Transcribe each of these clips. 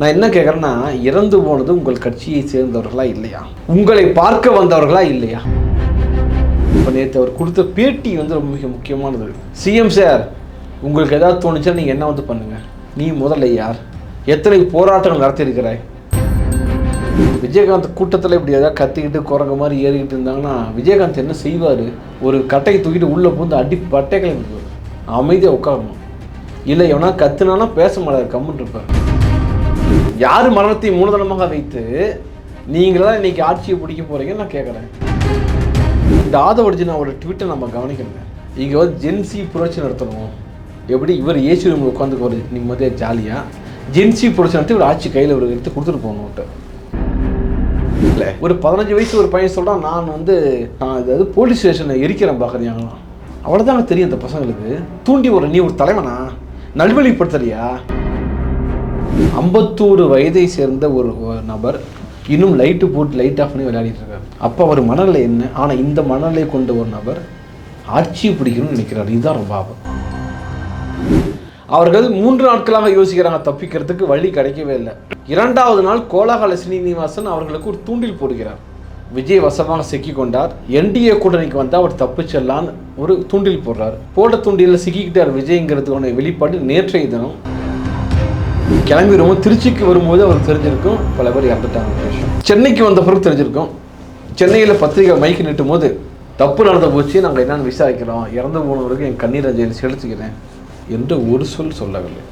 நான் என்ன கேட்குறேன்னா இறந்து போனது உங்கள் கட்சியை சேர்ந்தவர்களா இல்லையா? உங்களை பார்க்க வந்தவர்களா இல்லையா? இப்போ நேற்று அவர் கொடுத்த பேட்டி வந்து ரொம்ப மிக முக்கியமானது. சிஎம் சார் உங்களுக்கு ஏதாவது தோணுச்சா நீங்கள் என்ன வந்து பண்ணுங்க? நீ முதல்ல யார்? எத்தனை போராட்டங்கள் நடத்தியிருக்கிறாய்? விஜயகாந்த் கூட்டத்தில் இப்படி ஏதாவது கத்திக்கிட்டு குரங்க மாதிரி ஏறிக்கிட்டு இருந்தாங்கன்னா விஜயகாந்த் என்ன செய்வார்? ஒரு கட்டையை தூக்கிட்டு உள்ளே பூந்து அடி பட்டைகளை அமைதியாக உட்காரணும். இல்லை எவனா கத்துனானா பேச மாட்டார் கம்முன்னு இருப்பார். யார் மரணத்தை மூலதனமாக வைத்து நீங்கள் தான் இன்னைக்கு ஆட்சியை பிடிக்க போறீங்கன்னு நான் கேட்குறேன் இந்த ஆதவர்ஜினாவோட ட்விட்டை நம்ம கவனிக்கணுங்க. இங்கே வந்து ஜென்சி புரட்சி நடத்தணும். எப்படி இவர் ஏசி ரூமில் உட்காந்துக்குவார் நிம்மதியாக ஜாலியாக ஜென்சி புரட்சி நடத்தி ஒரு ஆட்சி கையில் ஒரு எடுத்து கொடுத்துட்டு போகணுன்ட்டு இல்லை. ஒரு பதினஞ்சு வயசு ஒரு பையன் சொல்கிறான் நான் வந்து நான் அதாவது போலீஸ் ஸ்டேஷனில் எரிக்கிறேன் பார்க்குறீங்களாம் அவ்வளோதாங்க தெரியும் இந்த பசங்களுக்கு. தூண்டி ஒரு நீ ஒரு தலைவனா? நல்வழிப்படுத்தலையா? ஐம்பத்தோரு வயதை சேர்ந்த ஒரு நபர் இன்னும் லைட்டு போட்டு லைட் ஆஃப் பண்ணி விளையாடிட்டு இருக்காரு. அப்போ அவர் மனநிலை என்ன? ஆனால் இந்த மனநிலை கொண்ட ஒரு நபர் ஆட்சி பிடிக்கணும்னு நினைக்கிறார். இதுதான் ரொம்ப ஆபம் அவர்கள் மூன்று நாட்களாக யோசிக்கிறாங்க. தப்பிக்கிறதுக்கு வழி கிடைக்கவே இல்லை. இரண்டாவது நாள் கோலாகல ஸ்ரீனிவாசன் அவர்களுக்கு ஒரு தூண்டில் போடுகிறார். விஜய் வசமாக சிக்கி கொண்டார் என்டிஏ கூட்டணிக்கு வந்தால் அவர் தப்பு செல்லான்னு ஒரு தூண்டில் போடுறார். போட்ட தூண்டியில் சிக்கிக்கிட்டார் விஜய்ங்கிறதுக்கான வெளிப்பாடு நேற்றைய தினம் கிளம்பி வரும்போது திருச்சிக்கு வரும்போது அவருக்கு தெரிஞ்சிருக்கும். பல பேர் இறந்துட்டாங்க. சென்னைக்கு வந்த பிறகு தெரிஞ்சிருக்கும். சென்னையில் பத்திரிகை மைக்கு நீட்டும் போது தப்பு நடந்த போச்சு நாங்கள் என்னென்னு விசாரிக்கிறோம். இறந்து போனவருக்கு என் கண்ணீர் அஞ்சலி செலுத்துகிறேன் என்று ஒரு சொல் சொல்லவில்லை.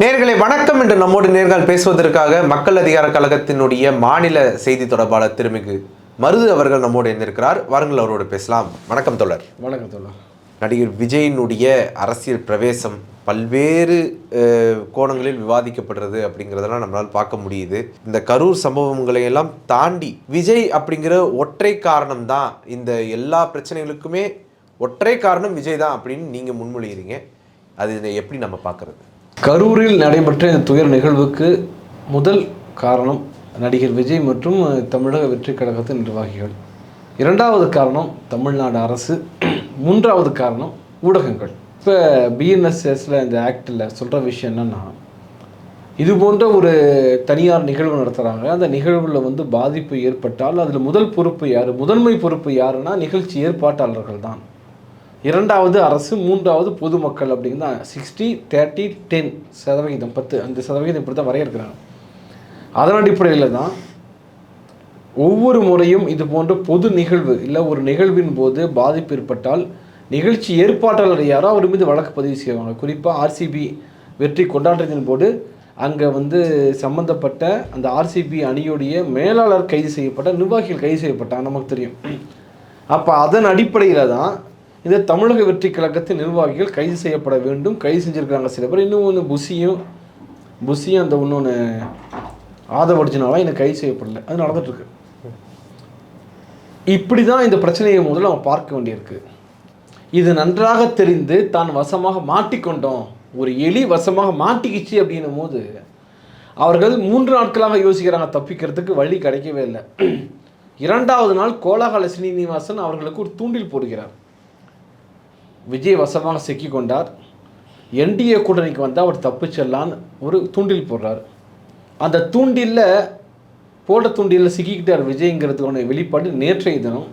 நேர்களை வணக்கம் என்று நம்மோடு நேர்கள் பேசுவதற்காக மக்கள் அதிகார கழகத்தினுடைய மாநில செய்தி தொடர்பாளர் திருமிகு மருது அவர்கள் நம்மோடு இணைந்திருக்கிறார். வாருங்கள் அவரோடு பேசலாம். வணக்கம் தோழர். வணக்கம் தோழா நடிகர் விஜயினுடைய அரசியல் பிரவேசம் பல்வேறு கோணங்களில் விவாதிக்கப்படுறது அப்படிங்கிறதெல்லாம் நம்மளால் பார்க்க முடியுது. இந்த கரூர் சம்பவங்களை எல்லாம் தாண்டி விஜய் அப்படிங்கிற ஒற்றை காரணம் தான். இந்த எல்லா பிரச்சனைகளுக்குமே ஒற்றை காரணம் விஜய் தான் அப்படின்னு நீங்கள் முன்மொழிகிறீங்க அது இதை எப்படி நம்ம பார்க்குறது? கரூரில் நடைபெற்ற இந்த துயர் நிகழ்வுக்கு முதல் காரணம் நடிகர் விஜய் மற்றும் தமிழக வெற்றி கழகத்தின் நிர்வாகிகள். இரண்டாவது காரணம் தமிழ்நாடு அரசு. மூன்றாவது காரணம் ஊடகங்கள். இப்போ பிஎன்எஸ்எஸில் இந்த ஆக்டில் சொல்கிற விஷயம் என்னென்னா இது போன்ற ஒரு தனியார் நிகழ்வு நடத்துகிறாங்க அந்த நிகழ்வில் வந்து பாதிப்பு ஏற்பட்டால் அதில் முதல் பொறுப்பு யார் முதன்மை பொறுப்பு யாருன்னா நிகழ்ச்சி ஏற்பாட்டாளர்கள் தான். இரண்டாவது அரசு மூன்றாவது பொதுமக்கள் அப்படின்னு சிக்ஸ்டி தேர்ட்டி டென் சதவிகிதம் பத்து அந்த சதவிகிதம் இப்படி தான் வரையறுக்கிறாங்க. அதன் அடிப்படையில் தான் ஒவ்வொரு முறையும் இது போன்ற பொது நிகழ்வு இல்லை ஒரு நிகழ்வின் போது பாதிப்பு ஏற்பட்டால் நிகழ்ச்சி ஏற்பாட்டாளர் யாரோ அவர் மீது வழக்கு பதிவு செய்வாங்க. குறிப்பாக ஆர்சிபி வெற்றி கொண்டாட்டத்தின் போது அங்கே வந்து சம்பந்தப்பட்ட அந்த ஆர்சிபி அணியுடைய மேலாளர் கைது செய்யப்பட்ட நிர்வாகிகள் கைது செய்யப்பட்டாங்க நமக்கு தெரியும். அப்போ அதன் அடிப்படையில் தான் இந்த தமிழக வெற்றி கழகத்தின் நிர்வாகிகள் கைது செய்யப்பட வேண்டும் கைது செஞ்சுருக்காங்க சில பேர். இன்னும் ஒன்று புசியும் புசியும் அந்த இன்னொன்று ஆதவர்ஜினாலாம் எனக்கு கைது செய்யப்படலை. அது நடந்துட்டுருக்கு இப்படி தான் இந்த பிரச்சனையை முதல்ல நம்ம பார்க்க வேண்டியிருக்கு. இது நன்றாக தெரிந்து தான் வசமாக மாட்டிக்கொண்டோம். ஒரு எலி வசமாக மாட்டிக்கிச்சு அப்படின்னும் போது அவர்கள் மூன்று நாட்களாக யோசிக்கிறாங்க தப்பிக்கிறதுக்கு வழி கிடைக்கவே இல்லை. இரண்டாவது நாள் கோலாகல ஸ்ரீனிவாசன் அவர்களுக்கு ஒரு தூண்டில் போடுகிறார். விஜய் வசமாக சிக்கி கொண்டார் என்டிஏ கூட்டணிக்கு வந்தால் அவர் தப்பிச்செல்லான்னு ஒரு தூண்டில் போடுறார். அந்த தூண்டில்ல போட்ட துண்டியில் சிக்கிக்கிட்டார் விஜய்ங்கிறதுக்கான வெளிப்பாடு. நேற்றைய தினம்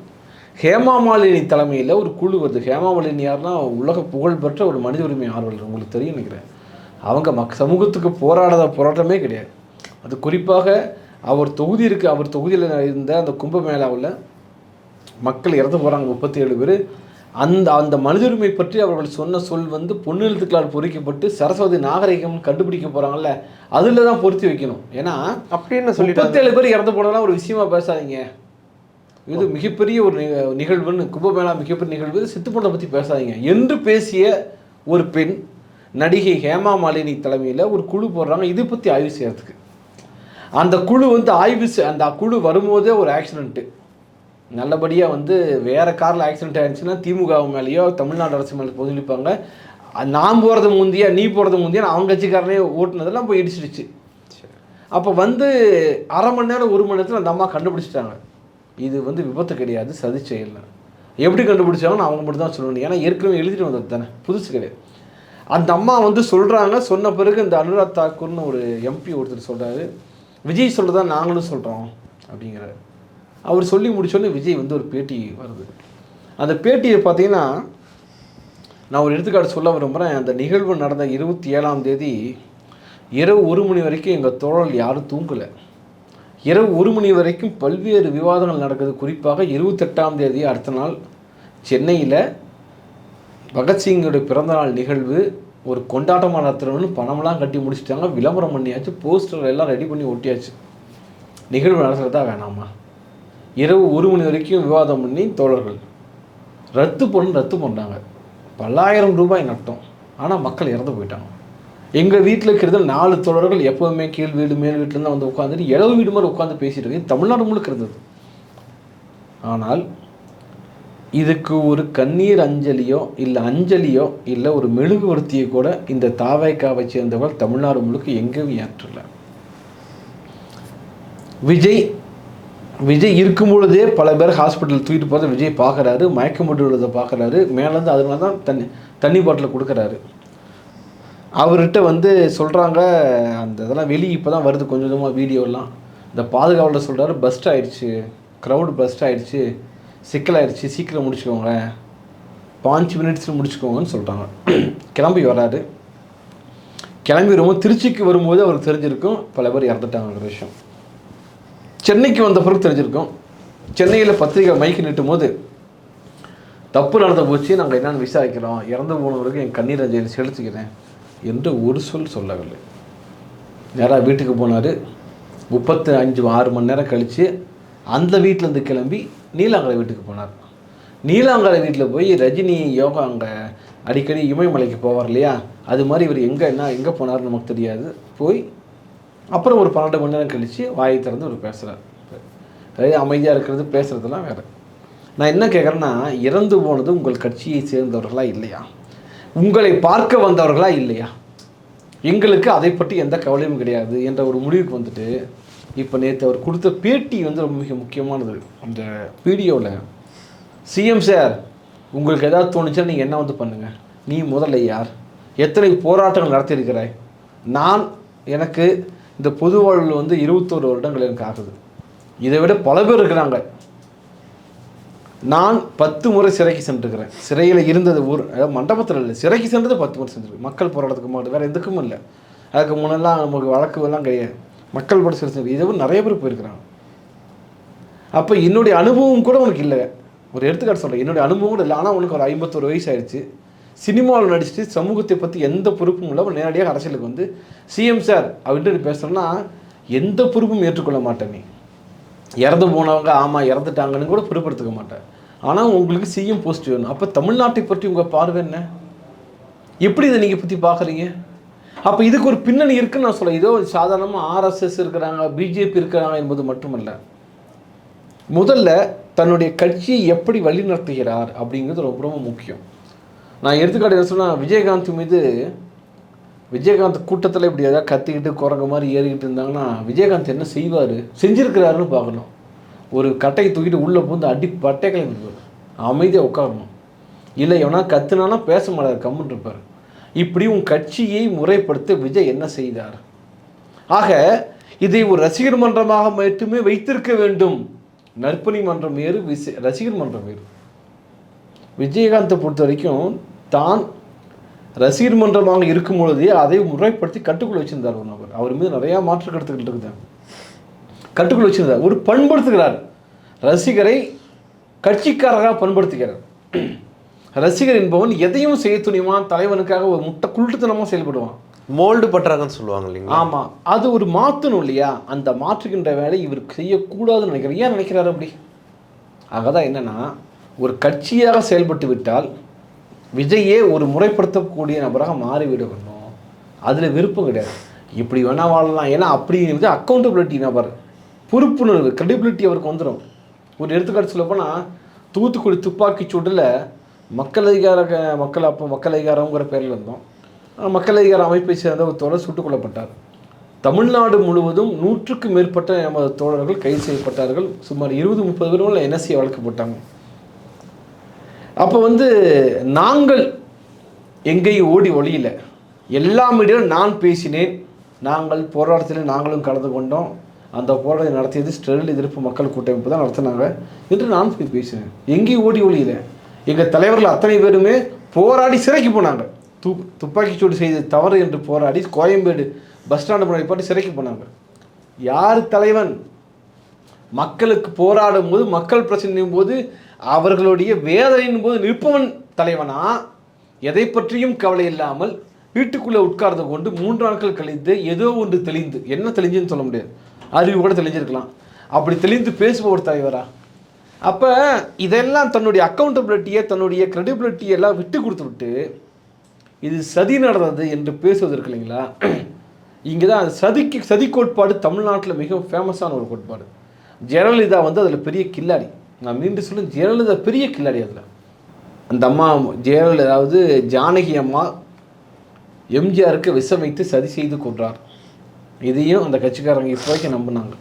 ஹேமா மாலினி தலைமையில் ஒரு குழு வருது. ஹேமா மாலினி யாருன்னா உலக புகழ்பெற்ற ஒரு மனித உரிமை ஆர்வலர். உங்களுக்கு தெரியும் நினைக்கிறேன். அவங்க மக் சமூகத்துக்கு போராடாத போராட்டமே கிடையாது. அது குறிப்பாக அவர் தொகுதி இருக்குது அவர் தொகுதியில் இருந்த அந்த கும்பமேளாவில் மக்கள் இறந்து போகிறாங்க முப்பத்தி ஏழு பேர். அந்த அந்த மனித உரிமை பற்றி அவர்கள் சொன்ன சொல் வந்து பொன்னெழுத்துக்களால் பொறிக்கப்பட்டு சரஸ்வதி நாகரிகம் கண்டுபிடிக்க போகிறாங்கல்ல அதில் தான் பொருத்தி வைக்கணும். ஏன்னா அப்படின்னு சொல்லிட்டு முப்பத்தேழு பேர் இறந்து போனதெல்லாம் ஒரு விஷயமா பேசாதீங்க. இது மிகப்பெரிய ஒரு நிக- நிகழ்வுன்னு கும்பமேளா மிகப்பெரிய நிகழ்வு. இது செத்து போனதை பற்றி பேசாதீங்க. என்று பேசிய ஒரு பெண் நடிகை ஹேமா மாலினி தலைமையில் ஒரு குழு போடுறாங்க. இதை பற்றி ஆய்வு செய்யறதுக்கு. அந்த குழு வந்து ஆய்வு அந்த குழு வரும்போதே ஒரு ஆக்சிடென்ட்டு. நல்லபடியாக வந்து வேறு காரில் ஆக்சிடென்ட் ஆயிடுச்சுன்னா திமுக மேலேயோ தமிழ்நாடு அரசு மேலே பதிலளிப்பாங்க. நான் போகிறது முந்தியா நீ போகிறது முந்தியா அவங்க கட்சிக்காரனே ஓட்டுனதெல்லாம் போய் இடிச்சிடுச்சு. அப்போ வந்து அரை மணி நேரம் ஒரு மணி நேரத்தில் அந்த அம்மா கண்டுபிடிச்சிட்டாங்க. இது வந்து விபத்து கிடையாது சதி செயல் எப்படி கண்டுபிடிச்சாங்கன்னு அவங்க மட்டும் தான் சொல்லணும். ஏன்னா ஏற்கனவே எழுதிட்டு வந்தது தானே புதுசு கிடையாது. அந்த அம்மா வந்து சொல்கிறாங்க சொன்ன பிறகு இந்த அனுராக் தாக்கூர்னு ஒரு எம்பி ஒருத்தர் சொல்கிறாரு விஜய் சொல்கிறதா நாங்களும் சொல்கிறோம் அப்படிங்கிறாரு. அவர் சொல்லி முடிச்சோடனே விஜய் வந்து ஒரு பேட்டி வருது. அந்த பேட்டியை பார்த்தீங்கன்னா நான் ஒரு எடுத்துக்காட்டு சொல்ல விரும்புகிறேன் அந்த நிகழ்வு நடந்த இருபத்தி ஏழாம் தேதி இரவு ஒரு மணி வரைக்கும் எங்கள் தோழல் யாரும் தூங்கலை. இரவு ஒரு மணி வரைக்கும் பல்வேறு விவாதங்கள் நடக்குது. குறிப்பாக இருபத்தெட்டாம் தேதி அடுத்த நாள் சென்னையில் பகத்சிங்கோட பிறந்தநாள் நிகழ்வு. ஒரு கொண்டாட்டமாக நடத்துகிறவனு பணமெல்லாம் கட்டி முடிச்சிட்டாங்க. விளம்பரம் பண்ணியாச்சு. போஸ்டர் எல்லாம் ரெடி பண்ணி ஒட்டியாச்சு. நிகழ்வு நடத்துகிறதா வேணாமா? இரவு ஒரு மணி வரைக்கும் விவாதம் பண்ணி தோழர்கள். ரத்து பண்ணு ரத்து பண்ணாங்க பல்லாயிரம் ரூபாய் நட்டம். ஆனால் மக்கள் இறந்து போயிட்டாங்க. எங்கள் வீட்டில் இருக்கிறது நாலு தோழர்கள் எப்போவுமே கீழ் வீடு மேல் வீட்டில் வந்து உட்காந்துட்டு இளவு வீடு மாதிரி உட்காந்து பேசிட்டு இருக்கு தமிழ்நாடு முழுக்க இருந்தது. ஆனால் இதுக்கு ஒரு கண்ணீர் அஞ்சலியோ இல்லை அஞ்சலியோ இல்லை ஒரு மெழுகுவர்த்தியை கூட இந்த தாவைக்காவை சேர்ந்தவர்கள் தமிழ்நாடு முழுக்க எங்கேயும் ஏற்றலை. விஜய் விஜய் இருக்கும் பொழுதே பல பேர் ஹாஸ்பிட்டல் தூக்கிட்டு போகிறத விஜய் பார்க்குறாரு. மயக்கம் போட்டு விழுறதை பார்க்குறாரு. மேலேருந்து அதனால தான் தண்ணி தண்ணி பாட்டில் கொடுக்குறாரு. அவர்கிட்ட வந்து சொல்கிறாங்க அந்த இதெல்லாம் வெளியே இப்போ தான் வருது கொஞ்சம் கொஞ்சமாக வீடியோலாம் இந்த பாதுகாவலர் சொல்கிறாரு பஸ்ட் ஆயிடுச்சு. க்ரௌடு பஸ்ட் ஆயிடுச்சு. சிக்கலாயிடுச்சு சீக்கிரம் முடிச்சுக்கோங்க. பாஞ்சு மினிட்ஸில் முடிச்சுக்கோங்கன்னு சொல்கிறாங்க கிளம்பி வராரு கிளம்பி வரும்போது திருச்சிக்கு வரும்போது அவருக்கு தெரிஞ்சிருக்கும். பல பேர் இறந்துட்டாங்கிற விஷயம். சென்னைக்கு வந்த பிறகு தெரிஞ்சிருக்கும். சென்னையில் பத்திரிகை மைக்கு நிட்டும் போது தப்பு நடந்து போச்சு நாங்கள் என்னென்னு விசாரிக்கிறோம். இறந்து போனவருக்கு என் கண்ணீர் அஞ்சலி செலுத்துக்கிறேன் என்று ஒரு சொல் சொல்லவில்லை. நேராக வீட்டுக்கு போனார். முப்பத்து அஞ்சு ஆறு மணி நேரம் கழித்து அந்த வீட்டிலேருந்து கிளம்பி நீலாங்கரை வீட்டுக்கு போனார். நீலாங்கரை வீட்டில் போய் ரஜினி யோகா அங்கே அடிக்கடி இமயமலைக்கு போவார் இல்லையா? அது மாதிரி இவர் எங்கே என்ன எங்கே போனார்னு நமக்கு தெரியாது. போய் அப்புறம் ஒரு பன்னெண்டு மணி நேரம் கழித்து வாயை திறந்து அவர் பேசுகிறார் அதாவது அமைதியாக இருக்கிறது பேசுகிறதுலாம் வேறு. நான் என்ன கேட்குறேன்னா இறந்து போனது உங்கள் கட்சியை சேர்ந்தவர்களா இல்லையா? உங்களை பார்க்க வந்தவர்களா இல்லையா? எங்களுக்கு அதை பற்றி எந்த கவலையும் கிடையாது என்ற ஒரு முடிவுக்கு வந்துட்டு இப்போ நேற்று அவர் கொடுத்த பேட்டி வந்து ரொம்ப மிக முக்கியமானது. அந்த வீடியோவில் சிஎம் சார் உங்களுக்கு எதாவது தோணுச்சா நீங்கள் என்ன வந்து பண்ணுங்கள் நீ முதல்ல யார்? எத்தனை போராட்டங்கள் நடத்தியிருக்கிறாய்? நான் எனக்கு இந்த பொது வாழ்வில் வந்து இருபத்தோரு வருடங்கள் எனக்கு ஆகுது. இதை விட பல பேர் இருக்கிறாங்க. நான் பத்து முறை சிறைக்கு சென்றிருக்கிறேன். சிறையில் இருந்தது ஊர் அதாவது மண்டபத்தில் இல்லை சிறைக்கு சென்றது பத்து முறை சென்றிருக்கு மக்கள் போராட்டத்துக்கு மட்டும் வேறு எதுக்கும் இல்லை. அதுக்கு முன்னெல்லாம் நமக்கு வழக்கு எல்லாம் கிடையாது. மக்கள் போட சிறை சென்று இதை விட நிறைய பேர் போயிருக்கிறாங்க. அப்போ என்னுடைய அனுபவம் கூட உனக்கு இல்லை. ஒரு எடுத்துக்காட்டு சொல்கிறேன் என்னுடைய அனுபவம் கூட இல்லை. ஆனால் உனக்கு ஒரு ஐம்பத்தொரு வயசு ஆயிடுச்சு. சினிமாவில் நடிச்சுட்டு சமூகத்தை பற்றி எந்த பொறுப்பும் இல்லாமல் நேரடியாக அரசியலுக்கு வந்து சிஎம் சார் அப்படின்ட்டு பேசுகிறோன்னா பேசுகிறேன்னா எந்த பொறுப்பும் ஏற்றுக்கொள்ள மாட்டேன் நீ. இறந்து போனவங்க ஆமாம் இறந்துட்டாங்கன்னு கூட பொறுப்படுத்துக்க மாட்டேன். ஆனால் உங்களுக்கு சிஎம் போஸ்ட் வேணும். அப்போ தமிழ்நாட்டை பற்றி உங்கள் பார்வை என்ன? எப்படி இதை நீங்கள் பற்றி பார்க்குறீங்க? அப்போ இதுக்கு ஒரு பின்னணி இருக்குன்னு நான் சொல்ல இதோ சாதாரணமாக ஆர்எஸ்எஸ் இருக்கிறாங்க பிஜேபி இருக்கிறாங்க என்பது மட்டுமல்ல. முதல்ல தன்னுடைய கட்சியை எப்படி வழிநடத்துகிறார் அப்படிங்கிறது ரொம்ப ரொம்ப முக்கியம். நான் எடுத்துக்காட்டு என்ன சொன்னால் விஜயகாந்த் மீது விஜயகாந்த் கூட்டத்தில் இப்படி ஏதாவது கத்திக்கிட்டு குரங்க மாதிரி ஏறிக்கிட்டு இருந்தாங்கன்னா விஜயகாந்த் என்ன செய்வார்? செஞ்சுருக்கிறாருன்னு பார்க்கணும். ஒரு கட்டையை தூக்கிட்டு உள்ளே பூந்து அடி பட்டை கிளம்பி அமைதியாக உட்காரணும். இல்லை எவனா கத்துனானா பேச மாட்டார் கம்முன்னு இருப்பார். இப்படி உன் கட்சியை முறைப்படுத்த விஜய் என்ன செய்தார்? ஆக இதை ஒரு ரசிகர் மன்றமாக மட்டுமே வைத்திருக்க வேண்டும். நற்பணி மன்றம் வேறு விச ரசிகர் மன்றம் வேறு. விஜயகாந்தை பொறுத்த வரைக்கும் தான் ரசிகர் மன்றமாக இருக்கும் பொழுதே அதை முறைப்படுத்தி கட்டுக்குள்ள வச்சிருந்தார் ஒரு நபர். அவர் மீது நிறையா மாற்று கருத்துக்கள் இருக்குது. கட்டுக்குள்ள வச்சிருந்தார். ஒரு பண்படுத்துகிறார். ரசிகரை கட்சிக்காரராக பண்படுத்துகிறார். ரசிகர் என்பவன் எதையும் செய்ய துணிவான் தலைவனுக்காக ஒரு முட்டை குருட்டுத்தனமாக செயல்படுவான். மோல்டு பண்றாங்கன்னு சொல்லுவாங்க இல்லைங்களா? ஆமாம் அது ஒரு மாற்றணும் இல்லையா? அந்த மாற்றுகின்ற வேலை இவர் செய்யக்கூடாதுன்னு நினைக்கிறார். ஏன் நினைக்கிறாரு அப்படி? ஆகதான் என்னன்னா ஒரு கட்சியாக செயல்பட்டு விட்டால் விஜயே ஒரு முறைப்படுத்தக்கூடிய நபராக மாறிவிடணும் அதில் விருப்பம் கிடையாது. இப்படி வேணால் வாழலாம். ஏன்னா அப்படி வந்து அக்கௌண்டபிலிட்டி நபர். பொறுப்புணர்வு கிரெடிபிலிட்டி அவருக்கு வந்துடும் ஒரு எடுத்துக்காட்டு சொல்லப்போனால் தூத்துக்குடி துப்பாக்கி சூட்டில் மக்கள் அதிகார மக்கள் அப்போ மக்கள் அதிகாரங்கிற பேரில் இருந்தோம். மக்கள் அதிகார அமைப்பை சேர்ந்த ஒரு தோழர் சுட்டுக் கொல்லப்பட்டார். தமிழ்நாடு முழுவதும் நூற்றுக்கும் மேற்பட்ட நமது தோழர்கள் கைது செய்யப்பட்டார்கள். சுமார் இருபது முப்பது பேரும் என்எஸ்சி வழக்கு போட்டாங்க. அப்போ வந்து நாங்கள் எங்கேயும் ஓடி ஒளியல. எல்லா மீடியும் நான் பேசினேன். நாங்கள் போராட்டத்தில் நாங்களும் கலந்து கொண்டோம். அந்த போராட்டத்தை நடத்தியது ஸ்டெரில் எதிர்ப்பு மக்கள் கூட்டமைப்பு தான் நடத்தினாங்க. என்று நான் பேசினேன். எங்கேயும் ஓடி ஒளியல. எங்கள் தலைவர்கள் அத்தனை பேருமே போராடி சிறைக்கு போனாங்க. து துப்பாக்கிச்சூடு செய்து தவறு என்று போராடி கோயம்பேடு பஸ் ஸ்டாண்டு முன்னாடி போட்டு சிறைக்கு போனாங்க. யார் தலைவன்? மக்களுக்கு போராடும் போது மக்கள் பிரச்சனையும் போது அவர்களுடைய வேதனையின் போது நிற்பவன் தலைவனா? எதை பற்றியும் கவலை இல்லாமல் வீட்டுக்குள்ளே உட்கார்ந்து கொண்டு மூன்று நாட்கள் கழித்து ஏதோ ஒன்று தெளிந்து என்ன தெளிஞ்சுன்னு சொல்ல முடியாது. அறிவு கூட தெளிஞ்சிருக்கலாம். அப்படி தெளிந்து பேசுபவர் ஒரு தலைவரா? அப்போ இதெல்லாம் தன்னுடைய அக்கௌண்டபிலிட்டியை தன்னுடைய credibility எல்லாம் விட்டு கொடுத்து விட்டு இது சதி நடந்தது என்று பேசுவது இருக்கு இல்லைங்களா? இங்கே தான் சதிக்கு சதி கோட்பாடு தமிழ்நாட்டில் மிகவும் ஃபேமஸான ஒரு கோட்பாடு. ஜெயலலிதா வந்து அதில் பெரிய கில்லாடி. நான் மீண்டும் சொல்ல ஜெயலலிதா பெரிய கில்லாடி அதில். அந்த அம்மா ஜெயலலிதா அதாவது ஜானகி அம்மா எம்ஜிஆருக்கு விஷம் வைத்து சதி செய்து கொன்றார். இதையும் அந்த கட்சிக்காரங்க இப்போ வரைக்கும் நம்பினாங்க.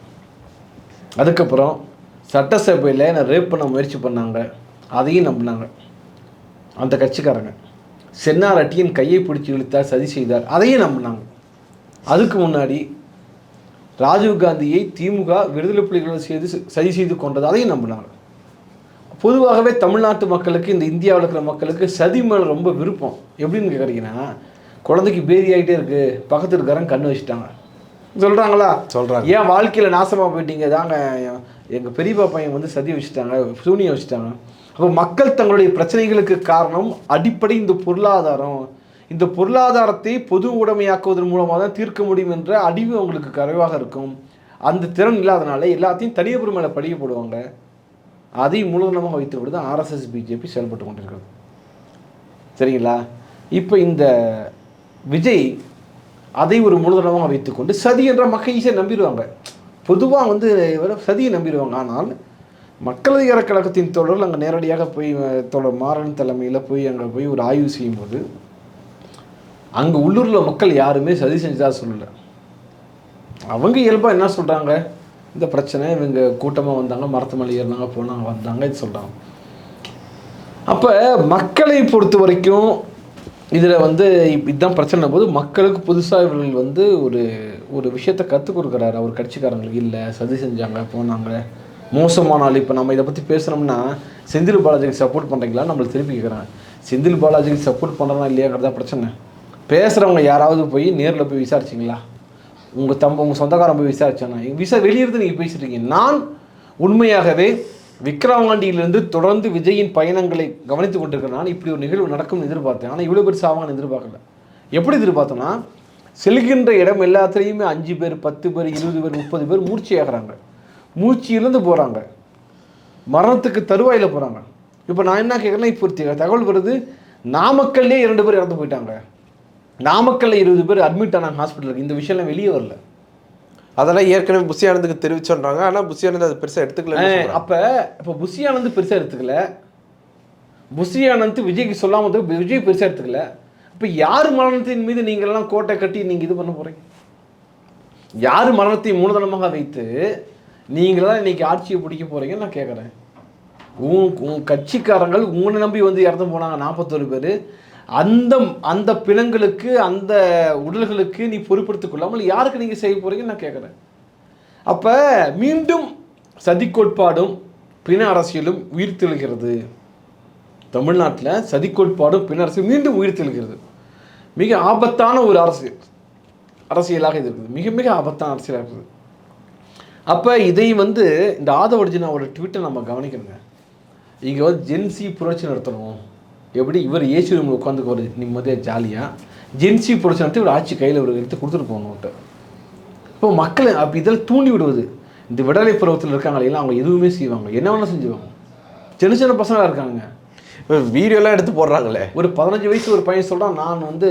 அதுக்கப்புறம் சட்டசபையில் என்னை ரேப் பண்ண முயற்சி பண்ணாங்க. அதையும் நம்பினாங்க. அந்த கட்சிக்காரங்க. சென்னாரட்டியின் கையை பிடிச்சி இழுத்தார் சதி செய்தார். அதையும் நம்பினாங்க. அதுக்கு முன்னாடி ராஜீவ் காந்தியை திமுக விடுதலை புலிகள் செய்து சதி செய்து கொண்டது அதையும் நம்பினாங்க. பொதுவாகவே தமிழ்நாட்டு மக்களுக்கு இந்த இந்தியாவில் இருக்கிற மக்களுக்கு சதி மேலே ரொம்ப விருப்பம். எப்படின்னு கேட்குறீங்கன்னா குழந்தைக்கு பேதி ஆகிட்டே இருக்கு. பக்கத்து இருக்காரங்க கண்ணு வச்சுட்டாங்க. சொல்கிறாங்களா சொல்றாங்க. ஏன் வாழ்க்கையில் நாசமாக போயிட்டீங்க? தாங்க எங்கள் பெரியப்பா பையன் வந்து சதி வச்சுட்டாங்க சூனியம் வச்சுட்டாங்க. அப்போ மக்கள் தங்களுடைய பிரச்சனைகளுக்கு காரணம் அடிப்படை இந்த பொருளாதாரம். இந்த பொருளாதாரத்தை பொது உடைமையாக்குவதன் மூலமாக தான் தீர்க்க முடியும் என்ற அறிவு அவங்களுக்கு குறைவாக இருக்கும். அந்த திறன் இல்லாதனால எல்லாத்தையும் தனியார் மேலே படிக்க போடுவாங்க. அதை மூலதனமாக வைத்துக்கொண்டு தான் ஆர்எஸ்எஸ் பிஜேபி செயல்பட்டு கொண்டிருக்கிறது. சரிங்களா? இப்போ இந்த விஜய் அதை ஒரு மூலதனமாக வைத்துக்கொண்டு சதி என்ற மக்கள் ஈஸியாக நம்பிடுவாங்க. பொதுவாக வந்து சதியை நம்பிடுவாங்க. ஆனால் மக்கள் அதிகார கழகத்தின் தொடரில் அங்கே நேரடியாக போய் தொடர் மாறன் தலைமையில் போய் அங்கே போய் ஒரு ஆய்வு செய்யும்போது அங்கே உள்ளூரில் மக்கள் யாருமே சதி செஞ்சதாக சொல்லலை. அவங்க இயல்பாக என்ன சொல்கிறாங்க இந்த பிரச்சனை இவங்க கூட்டமாக வந்தாங்க மரத்து மலை ஏறினாங்க போனாங்க வந்தாங்க இது சொல்கிறாங்க அப்போ மக்களை பொறுத்த வரைக்கும் இதில் வந்து இதுதான் பிரச்சனை போது மக்களுக்கு புதுசாக இவர்கள் வந்து ஒரு ஒரு விஷயத்தை கற்றுக் கொடுக்குறாரு. அவர் கட்சிக்காரங்களுக்கு இல்லை சதி செஞ்சாங்க போனாங்க. மோசமான ஆள். இப்போ நம்ம இதை பற்றி பேசுகிறோம்னா செந்தில் பாலாஜிக்கு சப்போர்ட் பண்ணுறீங்களா நம்மளுக்கு திருப்பி கேட்குறாங்க செந்தில் பாலாஜிக்கு சப்போர்ட் பண்ணுறோன்னா இல்லையாங்கிறதா பிரச்சனை. பேசுகிறவங்க யாராவது போய் நேரில் போய் விசாரிச்சிங்களா? உங்கள் தம்ப உங்கள் சொந்தக்காரன் போய் விசாரிச்சானா? விசா வெளியிருந்து நீங்கள் பேசிட்டு நான் உண்மையாகவே விக்ரவாண்டியிலிருந்து தொடர்ந்து விஜயின் பயணங்களை கவனித்து கொண்டிருக்கிறேன். நான் இப்படி ஒரு நிகழ்வு நடக்கும்னு எதிர்பார்த்தேன். ஆனால் இவ்வளோ பெருசு எதிர்பார்க்கல. எப்படி எதிர்பார்த்தோன்னா செல்கின்ற இடம் எல்லாத்துலேயுமே அஞ்சு பேர் பத்து பேர் இருபது பேர் முப்பது பேர் மூர்ச்சியாகிறாங்க. மூச்சு போகிறாங்க மரணத்துக்கு தருவாயில் போகிறாங்க இப்போ நான் என்ன கேட்குறேன்னா இப்போ தகவல் வருது. நாமக்கல்லே இரண்டு பேர் இறந்து போயிட்டாங்க. நாமக்கல்ல இருபது பேர் அட்மிட் ஆனாங்க ஹாஸ்பிட்டலுக்கு இந்த விஷயம்லாம் வெளியே வரல. அதெல்லாம் ஏற்கனவே புஷி ஆனந்துக்கு தெரிவிச்சோன்றாங்க ஆனா புஷி ஆனந்த் அது பெருசா எடுத்துக்கல அப்போ இப்போ புஷி ஆனந்த் பெருசாக எடுத்துக்கல. புஷி ஆனந்த் விஜய்க்கு சொல்லாம வந்து விஜய் பெருசாக எடுத்துக்கல. இப்போ யார் மரணத்தின் மீது நீங்கள்லாம் கோட்டை கட்டி நீங்கள் இது பண்ண போகிறீங்க யார் மரணத்தை மூலதனமாக வைத்து நீங்களாம் இன்னைக்கு ஆட்சியை பிடிக்க போகிறீங்கன்னு நான் கேட்குறேன் உன் உன் கட்சிக்காரங்கள் உன்னை நம்பி வந்து இறந்து போனாங்க நாற்பத்தொரு பேர். அந்த அந்த பிணங்களுக்கு அந்த உடல்களுக்கு நீ பொறுப்படுத்திக் கொள்ளாமல் யாருக்கு நீங்கள் செய்ய போகிறீங்கன்னு நான் கேட்குறேன் அப்போ மீண்டும் சதி கோட்பாடும் பிண அரசியலும் உயிர் தெழுகிறது தமிழ்நாட்டில் சதி கோட்பாடும் பிண அரசியல் மீண்டும் உயிர் தெழுகிறது மிக ஆபத்தான ஒரு அரசியல் அரசியலாக இது இருக்குது. மிக மிக ஆபத்தான அரசியலாக இருக்குது. அப்போ இதை வந்து இந்த ஆதவர்ஜினாவோட ட்விட்டை நம்ம கவனிக்கணுங்க. இங்கே வந்து ஜென்சி புரட்சி நடத்தணும். எப்படி இவர் ஏசி ரூமில் உட்காந்துக்கு ஒரு நிம்மதியாக ஜாலியாக ஜென்சி புரட்சி நடத்தி ஒரு ஆட்சி கையில் ஒரு எடுத்து கொடுத்துட்டு போகணுன்ட்டு இப்போ மக்களை அப்போ இதில் தூண்டி விடுவது இந்த விடுதலை பருவத்தில் இருக்காங்க இல்லைங்களா அவங்க எதுவுமே செய்வாங்க. என்ன வேணால் செஞ்சுவாங்க சின்ன சின்ன பசங்களாக இருக்காங்க. வீடியோலாம் எடுத்து போடுறாங்களே. ஒரு பதினஞ்சு வயசு ஒரு பையன் சொல்கிறான் நான் வந்து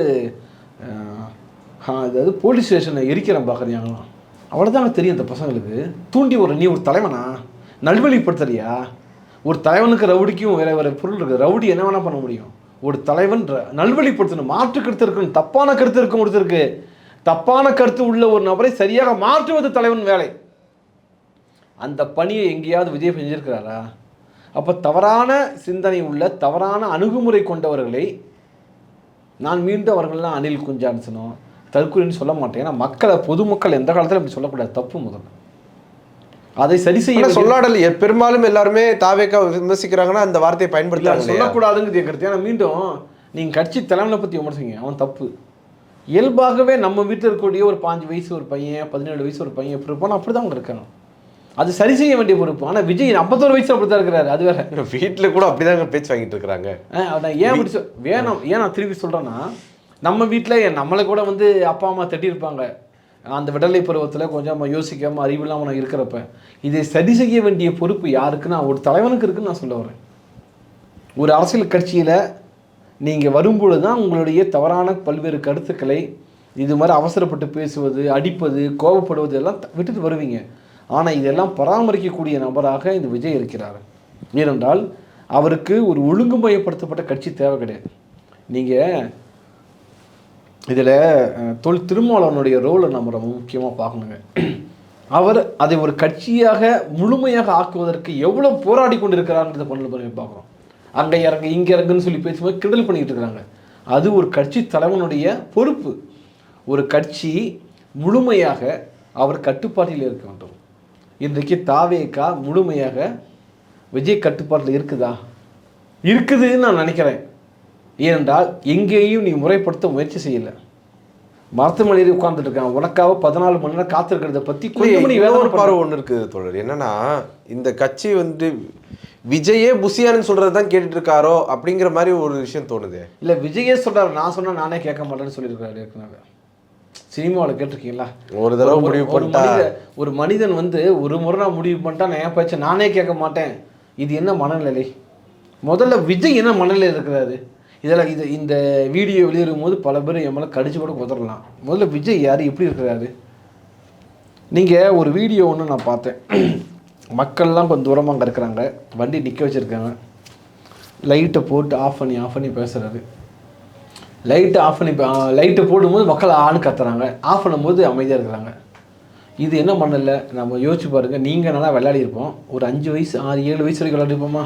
அதாவது போலீஸ் ஸ்டேஷனை எரிக்கிறேன் பார்க்குறீங்களாம் அவ்வளோதாங்க தெரியும் இந்த பசங்களுக்கு. தூண்டி ஒரு நீ ஒரு தலைவனா? நல்வழிப்படுத்துறியா? ஒரு தலைவனுக்கு ரவுடிக்கும் வேற வேற பொருள் இருக்குது. ரவுடி என்ன வேணால் பண்ண முடியும். ஒரு தலைவன் நல்வழிப்படுத்தணும். மாற்று கருத்து இருக்கணும். தப்பான கருத்து இருக்கும் ஒருத்தருக்கு. தப்பான கருத்து உள்ள ஒரு நபரை சரியாக மாற்றுவது தலைவன் வேலை. அந்த பணியை எங்கேயாவது விஜய் செஞ்சிருக்கிறாரா? அப்போ தவறான சிந்தனை உள்ள தவறான அணுகுமுறை கொண்டவர்களை நான் மீண்டும் அவர்கள்லாம் அனில் குஞ்சான்சனோ தற்கொலைன்னு சொல்ல மாட்டேன். ஏன்னா மக்களை பொதுமக்கள் எந்த காலத்தில் இப்படி சொல்லக்கூடாது. தப்பு முதல்ல. அதை சரி செய்ய சொல்லாடல் பெரும்பாலும் எல்லாருமே தாவேக்கா விமர்சிக்கிறாங்கன்னா அந்த வார்த்தையை இல்லையா? சொல்லக்கூடாதுங்கிறது என் கருத்து. ஏன்னா மீண்டும் நீங்கள் கட்சி தலைவனை பற்றி விமர்சிங்க அவன் தப்பு. இயல்பாகவே நம்ம வீட்டில் இருக்கக்கூடிய ஒரு பாஞ்சு வயசு ஒரு பையன் பதினேழு வயசு ஒரு பையன் எப்படி இருப்பானோ அப்படி தான் அவங்க இருக்காங்க அது சரி செய்ய வேண்டிய பொறுப்பு. ஆனால் விஜய் ஐம்பத்தோரு வயசு அப்படி தான் இருக்கிறாரு அது வேற. வீட்டுல கூட அப்படிதாங்க பேச்சு வாங்கிட்டு நான் ஏன் இப்படி சொல் வேணாம் ஏன் நான் திருப்பி சொல்கிறேன்னா நம்ம வீட்டில் நம்மளை கூட வந்து அப்பா அம்மா தட்டியிருப்பாங்க. அந்த விடலை பருவத்தில் கொஞ்சம் நம்ம யோசிக்காம அறிவில்லாம நான் இருக்கிறப்ப இதை சரி செய்ய வேண்டிய பொறுப்பு யாருக்குன்னா ஒரு தலைவனுக்கு இருக்குன்னு நான் சொல்ல வரேன் ஒரு அரசியல் கட்சியில் நீங்கள் வரும்பொழுது தான் உங்களுடைய தவறான பல்வேறு கருத்துக்களை இது மாதிரி அவசரப்பட்டு பேசுவது அடிப்பது கோபப்படுவது எல்லாம் விட்டுட்டு வருவீங்க. ஆனால் இதெல்லாம் பராமரிக்கக்கூடிய நபராக இந்த விஜய் இருக்கிறார். ஏனென்றால் அவருக்கு ஒரு ஒழுங்குமுறைப்படுத்தப்பட்ட கட்சி தேவை கிடையாது. நீங்கள் இதில் தொல் திருமாவளவனுடைய ரோலை நம்ம ரொம்ப முக்கியமாக பார்க்கணுங்க. அவர் அதை ஒரு கட்சியாக முழுமையாக ஆக்குவதற்கு எவ்வளோ போராடி கொண்டிருக்கிறார்ன்றதை பண்ணல பண்ணி பார்க்குறோம் அங்கே இறங்கு இங்கே இறங்குன்னு சொல்லி பேசும்போது கிண்டல் பண்ணிக்கிட்டு இருக்கிறாங்க அது ஒரு கட்சி தலைவனுடைய பொறுப்பு. ஒரு கட்சி முழுமையாக அவர் கட்டுப்பாட்டில் இருக்க வேண்டும். இன்றைக்கு தாவேக்கா முழுமையாக விஜய் கட்டுப்பாட்டில் இருக்குதா? இருக்குதுன்னு நான் நினைக்கிறேன். ஏனென்றால் எங்கேயும் நீ முறைப்படுத்த முயற்சி செய்யலை. மருத்துவமனையில் உட்கார்ந்துட்டு இருக்கான். உனக்காக பதினாலு மணி நேரம் காத்திருக்கிறத பற்றி கொஞ்சம் இன்னொரு வேதனை பார்வை ஒன்று இருக்குது தோழர். என்னன்னா இந்த கட்சி வந்து விஜயே புசியான்னு சொல்றது தான் கேட்டுட்டு இருக்காரோ அப்படிங்கிற மாதிரி ஒரு விஷயம் தோணுது. இல்லை விஜயே சொல்றாரு. நான் சொன்னா நானே கேட்க மாட்டேன்னு சொல்லியிருக்காரு ஏற்கனவே. சினிமாவில் கேட்டிருக்கீங்களா? ஒரு தடவை முடிவு பண்ணிட்டா. ஒரு மனிதன் வந்து ஒரு முறை நான் முடிவு பண்ணிட்டா நான் என் பேச்சை? நானே கேட்க மாட்டேன். இது என்ன மனநிலை? முதல்ல விஜய் என்ன மனநிலை இருக்கிறாரு? இதில் இது இந்த வீடியோ வெளியிடும் போது பல பேர் என் மேலே கடிச்சு கூட குதறலாம். முதல்ல விஜய் யார்? எப்படி இருக்கிறாரு? நீங்கள் ஒரு வீடியோ ஒன்று நான் பார்த்தேன். மக்கள்லாம் கொஞ்சம் தூரமாக அங்கே இருக்கிறாங்க. வண்டி நிற்க வச்சுருக்காங்க. லைட்டை போட்டு ஆஃப் பண்ணி ஆஃப் பண்ணி பேசுகிறாரு லைட்டை ஆஃப் பண்ணி லைட்டை போடும்போது மக்கள் ஆண் கத்துறாங்க. ஆஃப் பண்ணும்போது அமைதியாக இருக்கிறாங்க. இது என்ன பண்ணலை நம்ம யோசிச்சு பாருங்கள் நீங்கள் நல்லா விளையாடிருப்போம். ஒரு அஞ்சு வயசு ஆறு ஏழு வயசு வரைக்கும் விளையாடிருப்போமா?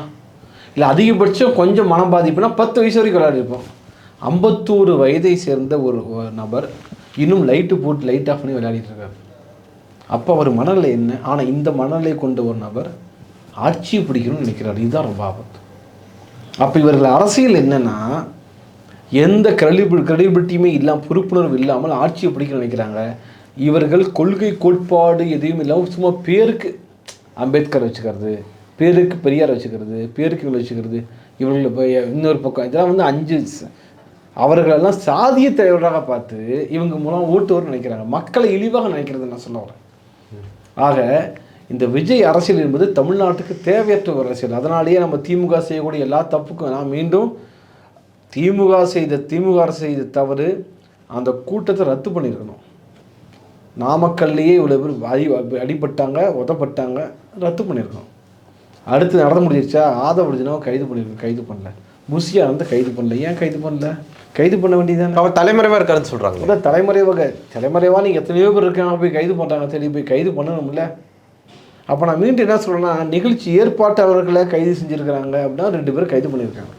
இல்லை அதிகபட்சம் கொஞ்சம் மனம் பாதிப்புனா பத்து வயசு வரைக்கும் விளையாடிருப்போம் ஐம்பத்தோரு வயதை சேர்ந்த ஒரு நபர் இன்னும் லைட்டு போட்டு லைட் ஆஃப் பண்ணி விளையாடிட்டு இருக்காரு. அப்போ அவர் மனநிலை என்ன? ஆனால் இந்த மனநிலை கொண்ட ஒரு நபர் ஆட்சியை பிடிக்கணும்னு நினைக்கிறார். இதுதான் ரொம்ப ஆபத்து. அப்போ இவர்கள் அரசியல் என்னென்னா எந்த கிரெடிபிள் கிரெடிபிலிட்டியுமே இல்லாமல் பொறுப்புணர்வு இல்லாமல் ஆட்சியை பிடிக்க நினைக்கிறாங்க. இவர்கள் கொள்கை கோட்பாடு எதையும் இல்லாமல் சும்மா பேருக்கு அம்பேத்கர் வச்சுக்கிறது. பேருக்கு பெரியார் வச்சுக்கிறது பேருக்கு இவங்களை வச்சுக்கிறது இவர்கள் இப்போ இன்னொரு பக்கம் இதெல்லாம் வந்து அஞ்சு அவர்களெல்லாம் சாதிய தலைவராக பார்த்து இவங்க மூலம் ஓட்டுவர் நினைக்கிறாங்க. மக்களை இழிவாக நினைக்கிறது நான் சொல்ல வரேன். ஆக இந்த விஜய் அரசியல் என்பது தமிழ்நாட்டுக்கு தேவையற்ற ஒரு அரசியல். அதனாலேயே நம்ம திமுக செய்யக்கூடிய எல்லா தப்புக்கும் நான் மீண்டும் திமுக செய்த திமுக அரசு செய்த தவறு அந்த கூட்டத்தை ரத்து பண்ணியிருக்கணும். நாமக்கல்லையே இவ்வளோ பேர் அடி அடிபட்டாங்க உதப்பட்டாங்க ரத்து பண்ணியிருக்கணும். அடுத்து நடந்து முடிஞ்சிருச்சா? ஆதவ அர்ஜுனாவை கைது பண்ணியிருக்கோம் கைது பண்ணல. புசியா வந்து கைது பண்ணல. ஏன் கைது பண்ணல? கைது பண்ண வேண்டியதானே அவர் தலைமறைவா இருக்காருன்னு சொல்றாங்க அதான் தலைமறைவாக தலைமறைவாக நீங்கள் எத்தனையோ பேர் இருக்காங்க. போய் கைது பண்ணுறாங்க சரி போய் கைது பண்ணணும்ல. அப்போ நான் மீண்டும் என்ன சொல்கிறேன்னா நிகழ்ச்சி ஏற்பாட்டாளர்களை கைது செஞ்சுருக்கிறாங்க அப்படின்னா ரெண்டு பேரும் கைது பண்ணியிருக்காங்க.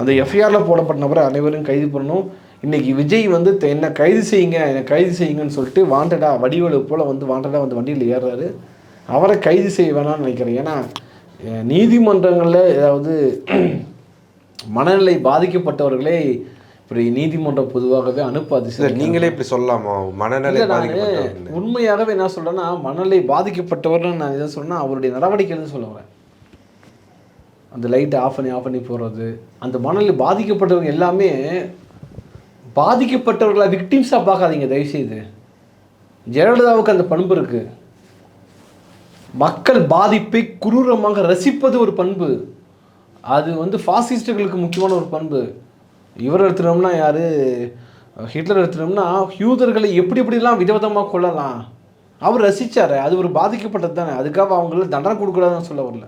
அந்த எஃப்ஐஆரில் போடப்பட்ட நபரை அனைவரும் கைது பண்ணணும். இன்னைக்கு விஜய் வந்து என்ன கைது செய்யுங்க என்னை கைது செய்யுங்கன்னு சொல்லிட்டு வாண்டடா வடிவேலு போல் வந்து வாண்டடா வந்து வண்டியில் ஏறுறாரு. அவரை கைது செய்ய வேணாம்னு நினைக்கிறேன். ஏன்னா நீதிமன்றங்களில் ஏதாவது மனநிலை பாதிக்கப்பட்டவர்களே இப்படி நீதிமன்றம் பொதுவாகவே அனுப்பாது இல்ல நீங்களே இப்படி சொல்லலாமா? மனநிலை. உண்மையாகவே என்ன சொல்றேன்னா மனநிலை பாதிக்கப்பட்டவர்னு நான் இதை சொன்னா அவருடைய நடவடிக்கைன்னு சொல்ல வரேன். அந்த லைட்டை ஆஃப் பண்ணி ஆஃப் பண்ணி போடுறது அந்த மனநிலை பாதிக்கப்பட்டவங்க எல்லாமே பாதிக்கப்பட்டவர்களை விக்டிம்ஸாக பார்க்காதீங்க தயவுசெய்து. ஜெயலலிதாவுக்கு அந்த பண்பு இருக்கு. மக்கள் பாதிப்பை குரூரமாக ரசிப்பது ஒரு பண்பு. அது வந்து ஃபாசிஸ்டுகளுக்கு முக்கியமான ஒரு பண்பு. இவர் எடுத்துனோம்னா யார்? ஹிட்லர் எடுத்துனோம்னா ஹியூதர்களை எப்படி எப்படிலாம் விதவிதமாக கொள்ளலாம் அவர் ரசித்தார் அது ஒரு பாதிக்கப்பட்டது தானே. அதுக்காக அவங்களுக்கு தண்டனை கொடுக்கூடாதுன்னு சொல்ல வரல.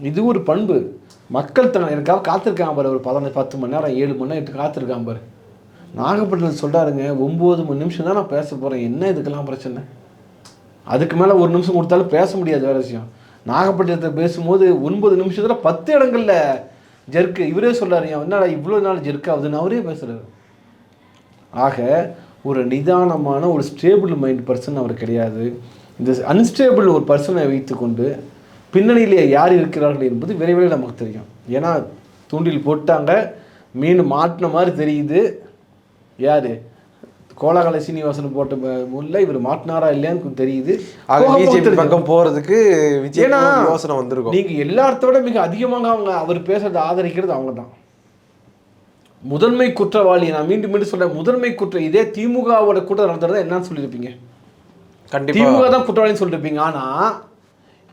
இது ஒரு பண்பு. மக்கள் தன எனக்காக காத்திருக்காங்க பாரு. ஒரு பதினஞ்சு பத்து மணி நேரம் ஏழு மணி நேரம் காத்திருக்காங்க பாரு. நாகப்பட்டினம் சொல்கிறாருங்க ஒம்பது மணி நிமிஷம் தான் நான் பேச போகிறேன் என்ன இதுக்கெல்லாம் பிரச்சனை? அதுக்கு மேலே ஒரு நிமிஷம் கொடுத்தாலும் பேச முடியாது வேறு விஷயம். நாகப்பட்டினத்தை பேசும்போது ஒன்பது நிமிஷத்தில் பத்து இடங்களில் ஜெர்க்கு இவரே சொல்கிறார் "ஏன் என்னடா இவ்வளோ நாள் ஜெர்க் ஆகுதுன்னு அவரே பேசுகிறார் ஆக ஒரு நிதானமான ஒரு ஸ்டேபிள் மைண்ட் பர்சன் அவர் கிடையாது. இந்த அன்ஸ்டேபிள் ஒரு பர்சனை வைத்துக்கொண்டு பின்னணியிலே யார் இருக்கிறார்கள் என்பது விரைவில் நமக்கு தெரியும். ஏன்னா தூண்டில் போட்டாங்க மீன் மாட்டின மாதிரி தெரியுது. யார்? கோலாகல சீனிவாசன் போட்ட முல்லை இவர் மாட்டினாரா இல்லையான்னு தெரியுது. பிஜேபி. பக்கம் போறதுக்கு ஏன்னா யோசனை வந்திருக்கும். நீங்க எல்லாத்த விட மிக அதிகமாக அவங்க அவர் பேசுறதை ஆதரிக்கிறது அவங்க தான் முதன்மை குற்றவாளி நான் மீண்டும் மீண்டும் சொல்றேன் முதன்மை குற்ற இதே திமுகவோட கூட்டம் நடத்துறதா என்னன்னு சொல்லியிருப்பீங்க. கண்டிப்பா. திமுக தான் குற்றவாளின்னு சொல்லிருப்பீங்க ஆனா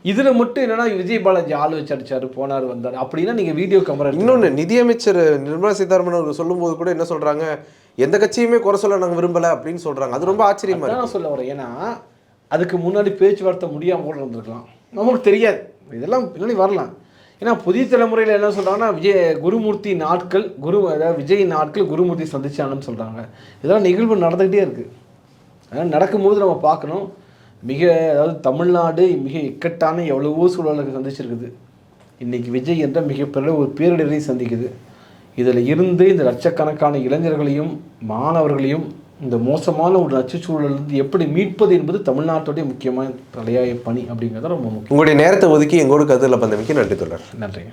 இதுல மட்டும் என்னன்னா விஜய் பாலாஜி ஆள் வச்சு அடிச்சாரு போனாரு வந்தாரு. அப்படின்னா நீங்க வீடியோ கேமரா இன்னொன்னு நிதியமைச்சர் நிர்மலா சீதாராமன் அவர்கள் சொல்லும்போது கூட என்ன சொல்றாங்க? எந்த கட்சியுமே குறை சொல்ல நாங்க விரும்பல அப்படின்னு சொல்றாங்க. அது ரொம்ப ஆச்சரியமா அதான் இருக்கு. நான் சொல்ல வரேன். ஏன்னா அதுக்கு முன்னாடி பேச்சுவார்த்தை முடியாம கூட இருந்திருக்கலாம் நமக்கு தெரியாது. இதெல்லாம் பின்னாடி வரலாம். ஏன்னா புதிய தலைமுறையில் என்ன சொல்றாங்கன்னா விஜய் குருமூர்த்தி நாட்கள் குரு அதாவது விஜய் நாட்கள் குருமூர்த்தி சந்திச்சாங்கன்னு சொல்றாங்க. இதெல்லாம் நிகழ்வு நடந்துக்கிட்டே இருக்கு. அதனால் நடக்கும்போது நம்ம பார்க்கணும். மிக அதாவது தமிழ்நாடு மிக இக்கட்டான எவ்வளவோ சூழலுக்கு சந்திச்சிருக்குது. இன்னைக்கு விஜய் என்ற மிகப்பெரிய ஒரு பேரிடரை சந்திக்குது. இதில் இருந்து இந்த லட்சக்கணக்கான இளைஞர்களையும் மாணவர்களையும் இந்த மோசமான ஒரு நச்சுச்சூழலிருந்து எப்படி மீட்பது என்பது தமிழ்நாட்டுடைய முக்கியமான தலையாய பணி அப்படிங்கிறது ரொம்ப முக்கியம். உங்களுடைய நேரத்தை ஒதுக்கி எங்கோடு கதிரில் பந்தமிக்கு நன்றி தொடர் நன்றிங்க.